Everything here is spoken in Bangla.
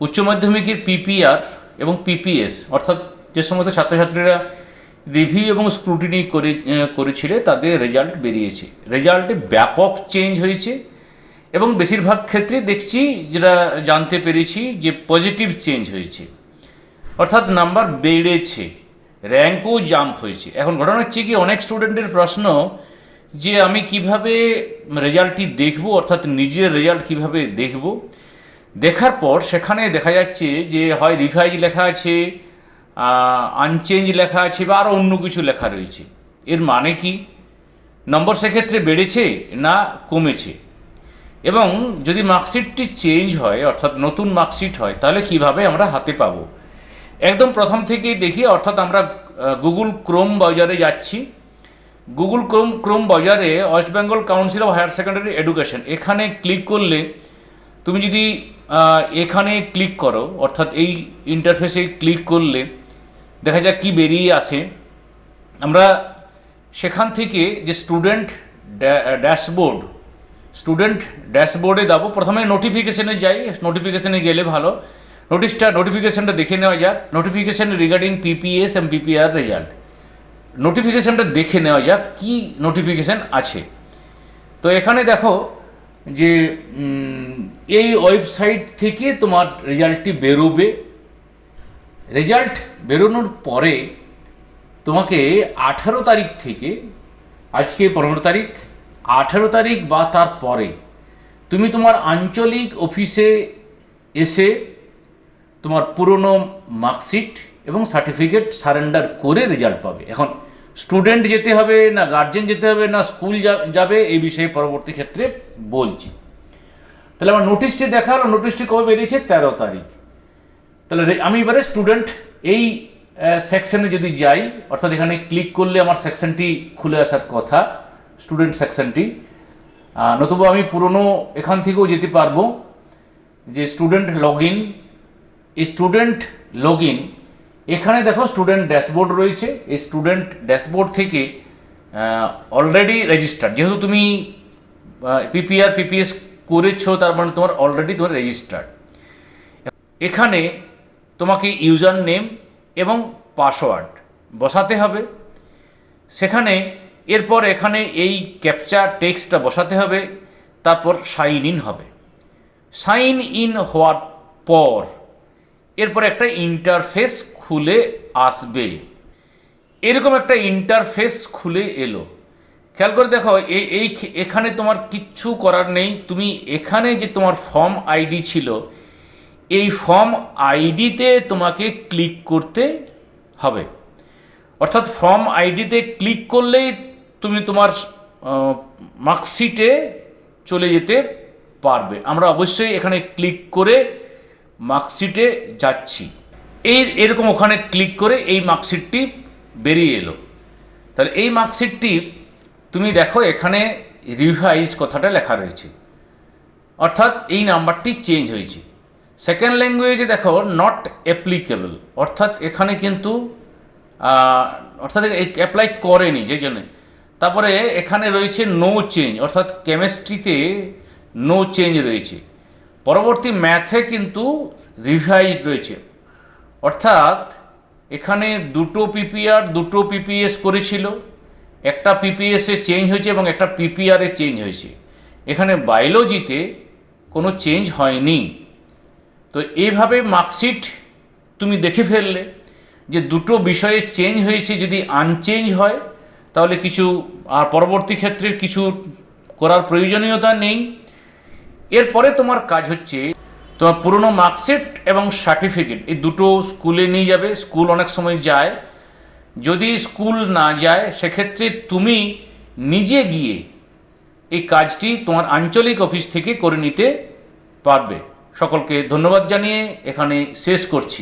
উচ্চ মাধ্যমিকের পিপিআর এবং পিপিএস অর্থাৎ যে সমস্ত ছাত্রছাত্রীরা রিভিউ এবং স্ক্রুটিনি করে করেছিল, তাদের রেজাল্ট বেরিয়েছে। রেজাল্টে ব্যাপক চেঞ্জ হয়েছে এবং বেশিরভাগ ক্ষেত্রে দেখছি, যেটা জানতে পেরেছি, যে পজিটিভ চেঞ্জ হয়েছে। অর্থাৎ নাম্বার বেড়েছে র্যাঙ্কও জাম্প হয়েছে। এখন ঘটনা হচ্ছে কি, অনেক স্টুডেন্টের প্রশ্ন যে আমি কীভাবে রেজাল্টটি দেখব, অর্থাৎ নিজের রেজাল্ট কীভাবে দেখব দেখার পর সেখানে দেখা যাচ্ছে যে হয় রিভাইজ লেখা আছে আনচেঞ্জ লেখা আছে বা আরও অন্য কিছু লেখা রয়েছে। এর মানে কি? নম্বর সেক্ষেত্রে বেড়েছে না কমেছে? এবং যদি মার্কশিটটি চেঞ্জ হয়, অর্থাৎ নতুন মার্কশিট হয়, তাহলে কীভাবে আমরা হাতে পাবো? একদম প্রথম থেকেই দেখি, অর্থাৎ আমরা গুগল ক্রোম বাজারে যাচ্ছি। গুগল ক্রোম ক্রোম বাজারে West Bengal council of higher secondary education এখানে ক্লিক করলে তুমি যদি এখানে ক্লিক করো, অর্থাৎ এই ইন্টারফেসে ক্লিক করলে দেখা যাক কি বেরিয়ে আসে। আমরা সেখান থেকে যে স্টুডেন্ট ড্যাশবোর্ড স্টুডেন্ট ড্যাশবোর্ডে যাব। প্রথমে নোটিফিকেশনে যাই নোটিফিকেশনে গেলে ভালো। নোটিশটা নোটিফিকেশনটা দেখে নেওয়া যাক। নোটিফিকেশন রিগার্ডিং পিপিএস এবং পিপিআর রেজাল্ট নোটিফিকেশনটা দেখে নেওয়া যাক কি নোটিফিকেশন আছে। তো এখানে দেখো যে এই ওয়েবসাইট থেকে তোমার রেজাল্টটি বেরোবে। রেজাল্ট বেরোনোর পরে তোমাকে আঠারো তারিখ থেকে, আজকে পনেরো তারিখ, আঠারো তারিখ বা তার পরে তুমি তোমার আঞ্চলিক অফিসে এসে তোমার পুরনো মার্কশিট এবং সার্টিফিকেট সারেন্ডার করে রেজাল্ট পাবে। এখন স্টুডেন্ট যেতে হবে না গার্জেন যেতে হবে না স্কুল যাবে এই বিষয়ে পরবর্তী ক্ষেত্রে বলছি। তাহলে আমার নোটিশটি দেখার নোটিশটি কবে বেরিয়েছে? তেরো তারিখ। তাহলে আমি এবারে স্টুডেন্ট এই সেকশনে যদি যাই, অর্থাৎ এখানে ক্লিক করলে আমার সেকশনটি খুলে আসার কথা স্টুডেন্ট সেকশনটি নতুবা আমি পুরনো এখান থেকেও যেতে পারব, যে student log in student log in এখানে দেখো স্টুডেন্ট ড্যাশবোর্ড রয়েছে। এই স্টুডেন্ট ড্যাশবোর্ড থেকে অলরেডি রেজিস্টার্ড যেহেতু তুমি পিপিআর পিপিএস করেছ, তার মানে তোমার অলরেডি তোমার রেজিস্টার্ড এখানে তোমাকে ইউজার নেম এবং পাসওয়ার্ড বসাতে হবে। সেখানে, এরপর এখানে এই ক্যাপচা টেক্সটটা বসাতে হবে। তারপর সাইন ইন হবে। সাইন ইন হওয়ার পর এরপর একটা ইন্টারফেস খুলে আসবে। এরকম একটা ইন্টারফেস খুলে এলো। খেয়াল করে দেখো এই এই এখানে তোমার কিচ্ছু করার নেই। তুমি এখানে যে তোমার ফর্ম আইডি ছিল, এই ফর্ম আইডিতে তোমাকে ক্লিক করতে হবে। অর্থাৎ ফর্ম আইডিতে ক্লিক করলেই তুমি তোমার মার্কশিটে চলে যেতে পারবে। আমরা অবশ্যই এখানে ক্লিক করে মার্কশিটে যাচ্ছি। এই, এরকম ওখানে ক্লিক করে এই মার্কশিটটি বেরিয়ে এলো। তাহলে এই মার্কশিটটি, তুমি দেখো এখানে রিভাইজড কথাটা লেখা রয়েছে। অর্থাৎ এই নাম্বারটি চেঞ্জ হয়েছে। সেকেন্ড ল্যাঙ্গুয়েজে দেখো নট অ্যাপ্লিকেবল অর্থাৎ এখানে কিন্তু অর্থাৎ অ্যাপ্লাই করেনি, যে জন্য। তারপরে এখানে রয়েছে নো চেঞ্জ অর্থাৎ কেমিস্ট্রিতে নো চেঞ্জ রয়েছে। পরবর্তী ম্যাথে কিন্তু রিভাইজ রয়েছে। অর্থাৎ এখানে দুটো পিপিআর, দুটো পিপিএস করেছিল। একটা পিপিএসে চেঞ্জ হয়েছে এবং একটা পিপিআরে চেঞ্জ হয়েছে। এখানে বায়োলজিতে কোনো চেঞ্জ হয়নি। তো এইভাবে মার্কশিট তুমি দেখে ফেললে যে দুটো বিষয়ে চেঞ্জ হয়েছে যদি আনচেঞ্জ হয়, তাহলে কিছু, আর পরবর্তী ক্ষেত্রে কিছু করার প্রয়োজনীয়তা নেই। এরপরে তোমার কাজ হচ্ছে তোমার পুরনো মার্কশিট এবং সার্টিফিকেট। এই দুটো স্কুলে নিয়ে যাবে, স্কুল অনেক সময় যায়। যদি স্কুল না যায়, সেক্ষেত্রে তুমি নিজে গিয়ে এই কাজটি তোমার আঞ্চলিক অফিস থেকে করে নিতে পারবে। সকলকে ধন্যবাদ জানিয়ে এখানে শেষ করছি।